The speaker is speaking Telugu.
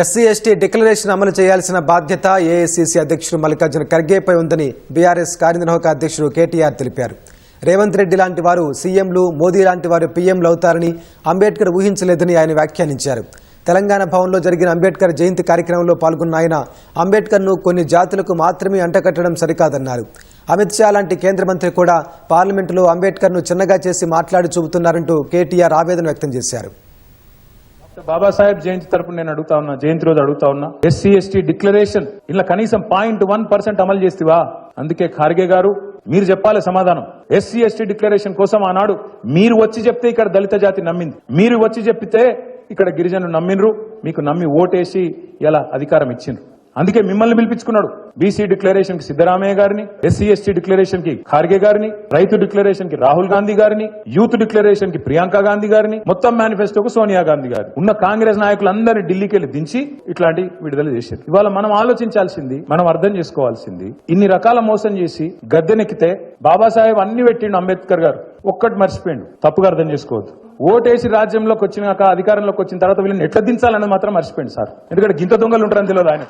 ఎస్సీ ఎస్టీ డిక్లరేషన్ అమలు చేయాల్సిన బాధ్యత ఏఐసీసీ అధ్యక్షుడు మల్లికార్జున ఖర్గేపై ఉందని బీఆర్ఎస్ కార్యనిర్వాహక అధ్యక్షుడు కేటీఆర్ తెలిపారు. రేవంత్ రెడ్డి లాంటి వారు సీఎంలు మోదీ లాంటి వారు పీఎంలు అవుతారని అంబేద్కర్ ఊహించలేదని ఆయన వ్యాఖ్యానించారు. తెలంగాణ భవన్లో జరిగిన అంబేద్కర్ జయంతి కార్యక్రమంలో పాల్గొన్న ఆయన అంబేద్కర్ను కొన్ని జాతులకు మాత్రమే అంటకట్టడం సరికాదన్నారు. అమిత్ షా లాంటి కేంద్ర మంత్రి కూడా పార్లమెంటులో అంబేద్కర్ను చిన్నగా చేసి మాట్లాడి చూపుతున్నారంటూ కేటీఆర్ ఆవేదన వ్యక్తం చేశారు. బాబాసాహెబ్ జయంతి తరపున నేను అడుగుతా ఉన్నా జయంతి రోజు అడుగుతా ఉన్నా. ఎస్సీ ఎస్టీ డిక్లరేషన్ ఇలా కనీసం పాయింట్ వన్ పర్సెంట్ అమలు చేస్తేవా? అందుకే ఖార్గే గారు మీరు చెప్పాలి సమాధానం. ఎస్సీ ఎస్టీ డిక్లరేషన్ కోసం ఆనాడు మీరు వచ్చి చెప్తే ఇక్కడ దళిత జాతి నమ్మింది. మీరు వచ్చి చెప్పితే ఇక్కడ గిరిజనులు నమ్మినరు మీకు నమ్మి ఓటేసి ఇలా అధికారం ఇచ్చిండ్రు. అందుకే మిమ్మల్ని పిలిపించుకున్నాడు. బీసీ డిక్లరేషన్కి సిద్దరామయ్య గారిని ఎస్సీ ఎస్టీ డిక్లరేషన్కి ఖార్గే గారిని రైతు డిక్లరేషన్కి రాహుల్ గాంధీ గారిని యూత్ డిక్లరేషన్కి ప్రియాంక గాంధీ గారిని మొత్తం మేనిఫెస్టోకు సోనియా గాంధీ గారి. ఉన్న కాంగ్రెస్ నాయకులందరినీ ఢిల్లీకి వెళ్ళి దించి ఇట్లాంటి విడుదల చేశారు. ఇవాళ మనం ఆలోచించాల్సింది మనం అర్థం చేసుకోవాల్సింది ఇన్ని రకాల మోసం చేసి గద్దెనెక్కితే బాబాసాహెబ్ అన్ని పెట్టిండు అంబేద్కర్ గారు. ఒక్కటి మర్చిపోయిండు. తప్పుగా అర్థం చేసుకోవద్దు. ఓటేసి రాజ్యంలోకి వచ్చినాక అధికారంలోకి వచ్చిన తర్వాత వీళ్ళని ఎట్లా దించాలని మాత్రం మర్చిపోయింది సార్. ఎందుకంటే గింత దొంగలు ఉంటారని తెలియదు ఆయన.